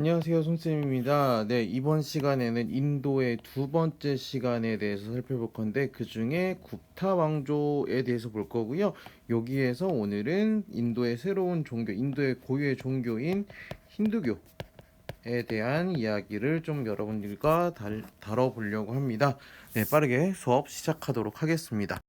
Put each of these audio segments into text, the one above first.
안녕하세요, 손쌤입니다. 네, 이번 시간에는 인도의 두 번째 시간에 대해서 살펴볼 건데, 그 중에 굽타 왕조에 대해서 볼 거고요. 여기에서 오늘은 인도의 새로운 종교, 인도의 고유의 종교인 힌두교에 대한 이야기를 좀 여러분들과 달, 다뤄보려고 합니다. 네, 빠르게 수업 시작하도록 하겠습니다.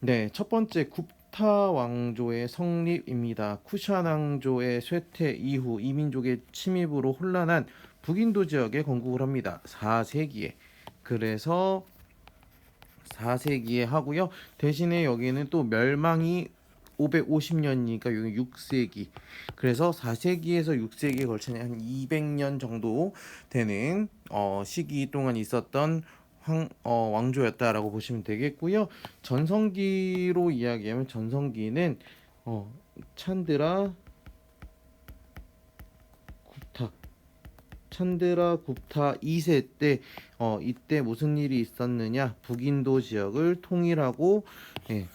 네, 첫 번째 굽 타 왕조의 성립입니다. 쿠샨 왕조의 쇠퇴 이후 이민족의 침입으로 혼란한 북인도 지역에 건국을 합니다. 4세기에. 그래서 4세기에 하고요. 대신에 여기는 또 멸망이 550년이니까 여기 6세기. 그래서 4세기에서 6세기에 걸친 한 200년 정도 되는 어, 시기 동안 있었던 황, 어, 왕조였다라고 보시면 되겠고요. 전성기로 이야기하면 전성기는 어, 찬드라 굽타 찬드라 굽타 2세 때 어, 이때 무슨 일이 있었느냐 북인도 지역을 통일하고 예,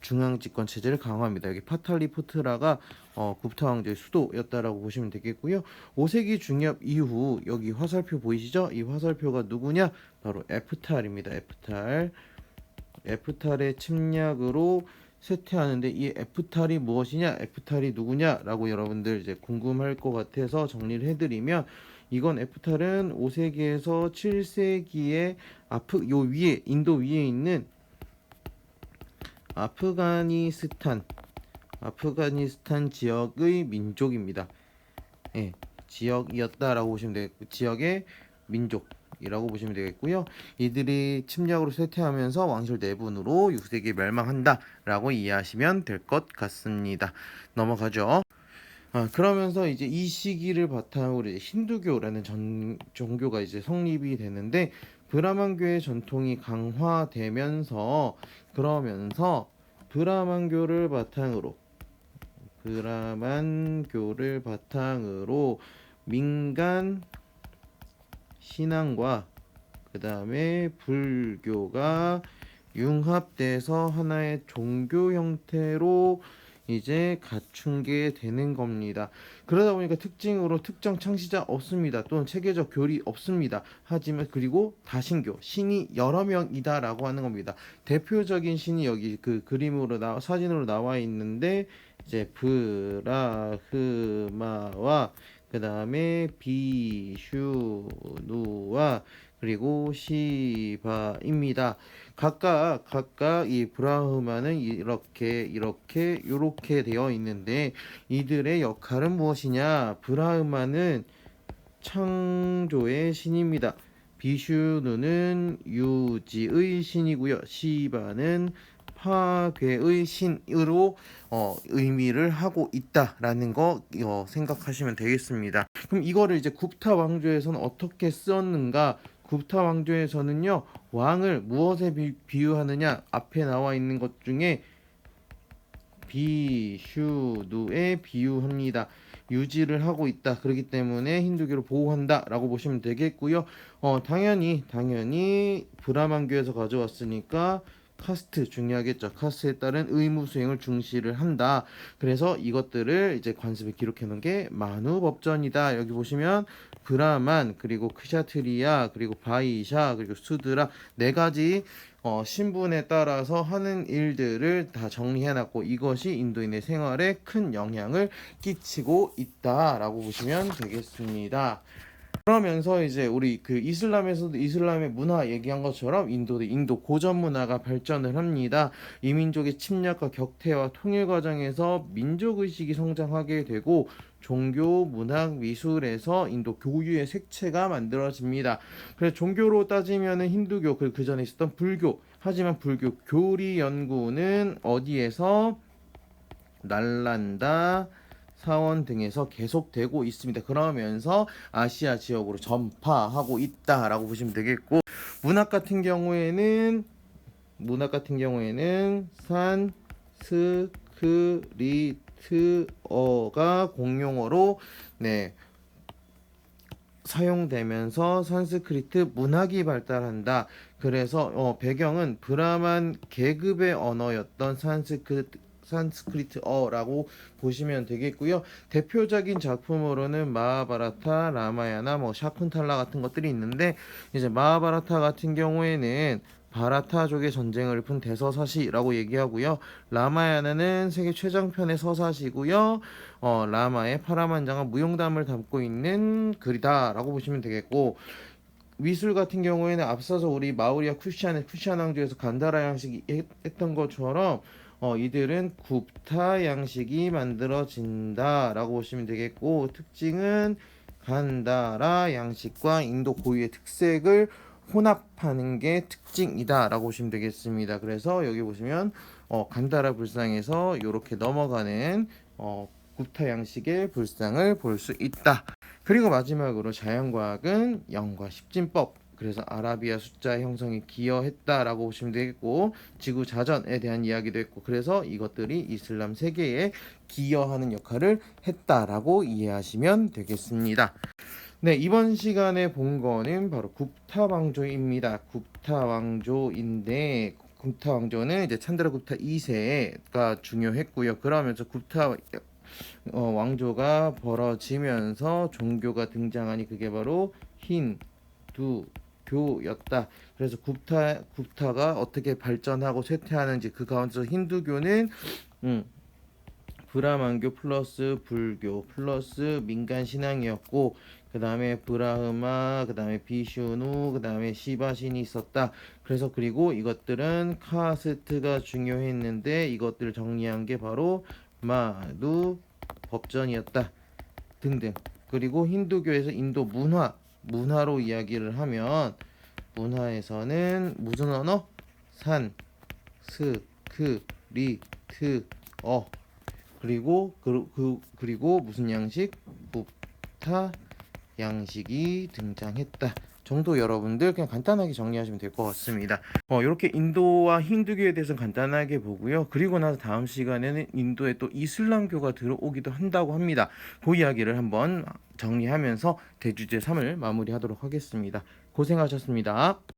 중앙 집권 체제를 강화합니다. 여기 파탈리푸트라가 어, 굽타 왕조의 수도였다라고 보시면 되겠고요. 5세기 중엽 이후 여기 화살표 보이시죠? 이 화살표가 누구냐? 바로 에프탈입니다. 에프탈. 에프탈의 침략으로 쇠퇴하는데 이 에프탈이 무엇이냐? 에프탈이 누구냐라고 여러분들 이제 궁금할 것 같아서 정리를 해드리면 이건 에프탈은 5세기에서 7세기에 아프 요 위에 인도 위에 있는 아프가니스탄 아프가니스탄 지역의 민족입니다. 예, 지역이었다라고 보시면 되겠고 지역의 민족이라고 보시면 되겠고요. 이들이 침략으로 쇠퇴하면서 왕실 내분으로 6세기에 멸망한다라고 이해하시면 될 것 같습니다. 넘어가죠. 아, 그러면서 이제 이 시기를 바탕으로 이제 힌두교라는 전, 종교가 이제 성립이 되는데 브라만교의 전통이 강화되면서 그러면서 브라만교를 바탕으로 브라만교를 바탕으로 민간 신앙과 그 다음에 불교가 융합돼서 하나의 종교 형태로 이제 갖춘 게 되는 겁니다. 그러다 보니까 특징으로 특정 창시자 없습니다. 또는 체계적 교리 없습니다. 하지만 그리고 다신교 신이 여러 명이다라고 하는 겁니다. 대표적인 신이 여기 그 그림으로 나 사진으로 나와 있는데 이제 브라흐마와 그 다음에 비슈누와 그리고 시바입니다. 각각 각각 이 브라흐마는 이렇게 이렇게 이렇게 되어 있는데 이들의 역할은 무엇이냐? 브라흐마는 창조의 신입니다. 비슈누는 유지의 신이고요. 시바는 파괴의 신으로 어, 의미를 하고 있다라는 거 어, 생각하시면 되겠습니다. 그럼 이거를 이제 굽타 왕조에서는 어떻게 썼는가? 굽타 왕조에서는요 왕을 무엇에 비, 비유하느냐 앞에 나와 있는 것 중에 비슈누에 비유합니다. 유지를 하고 있다. 그렇기 때문에 힌두교를 보호한다라고 보시면 되겠고요. 어 당연히 당연히 브라만교에서 가져왔으니까 카스트 중요하겠죠. 카스트에 따른 의무 수행을 중시를 한다. 그래서 이것들을 이제 관습에 기록해 놓은 게 만우 법전이다. 여기 보시면 브라만 그리고 크샤트리아 그리고 바이샤 그리고 수드라 네 가지 어, 신분에 따라서 하는 일들을 다 정리해놨고 이것이 인도인의 생활에 큰 영향을 끼치고 있다라고 보시면 되겠습니다. 그러면서 이제 우리 그 이슬람에서도 이슬람의 문화 얘기한 것처럼 인도도 인도 고전 문화가 발전을 합니다. 이민족의 침략과 격퇴와 통일 과정에서 민족 의식이 성장하게 되고 종교, 문학, 미술에서 인도 교유의 색채가 만들어집니다. 그래서 종교로 따지면은 힌두교 그, 그 전에 있었던 불교 하지만 불교 교리 연구는 어디에서 날란다 사원 등에서 계속되고 있습니다. 그러면서 아시아 지역으로 전파하고 있다라고 보시면 되겠고 문학 같은 경우에는 문학 같은 경우에는 산스크리트어가 공용어로 네 사용되면서 산스크리트 문학이 발달한다. 그래서 어, 배경은 브라만 계급의 언어였던 산스크리트 산스크리트어라고 보시면 되겠고요. 대표적인 작품으로는 마하바라타, 라마야나, 뭐 샤쿤탈라 같은 것들이 있는데 이제 마하바라타 같은 경우에는 바라타족의 전쟁을 푼 대서사시라고 얘기하고요. 라마야나는 세계 최장편의 서사시고요. 어, 라마의 파라만장한 무용담을 담고 있는 글이다라고 보시면 되겠고 미술 같은 경우에는 앞서서 우리 마우리아 쿠시안의 쿠시안 왕조에서 간다라 양식이 했- 했던 것처럼 어, 이들은 굽타 양식이 만들어진다라고 보시면 되겠고 특징은 간다라 양식과 인도 고유의 특색을 혼합하는 게 특징이다라고 보시면 되겠습니다. 그래서 여기 보시면 어, 간다라 불상에서 이렇게 넘어가는 어, 굽타 양식의 불상을 볼 수 있다. 그리고 마지막으로 자연과학은 영과 십진법 그래서 아라비아 숫자 형성에 기여했다라고 보시면 되겠고 지구 자전에 대한 이야기도 했고 그래서 이것들이 이슬람 세계에 기여하는 역할을 했다라고 이해하시면 되겠습니다. 네 이번 시간에 본 거는 바로 굽타 왕조입니다. 굽타 왕조인데 굽타 왕조는 이제 찬드라 굽타 2세가 중요했고요. 그러면서 굽타 어, 왕조가 벌어지면서 종교가 등장하니 그게 바로 힌두 교였다. 그래서 굽타 굽타가 어떻게 발전하고 쇠퇴하는지 그 가운데서 힌두교는 음, 브라만교 플러스 불교 플러스 민간 신앙이었고 그 다음에 브라흐마 그 다음에 비슈누 그 다음에 시바신이 있었다. 그래서 그리고 이것들은 카스트가 중요했는데 이것들을 정리한 게 바로 마누 법전이었다 등등 그리고 힌두교에서 인도 문화 문화로 이야기를 하면 문화에서는 무슨 언어? 산, 스, 크, 리, 트, 어. 그리고 그, 그 그리고 무슨 양식? 부타 양식이 등장했다 정도 여러분들 그냥 간단하게 정리하시면 될 것 같습니다. 어, 이렇게 인도와 힌두교에 대해서 간단하게 보고요. 그리고 나서 다음 시간에는 인도에 또 이슬람교가 들어오기도 한다고 합니다. 그 이야기를 한번 정리하면서 대주제 3을 마무리하도록 하겠습니다. 고생하셨습니다.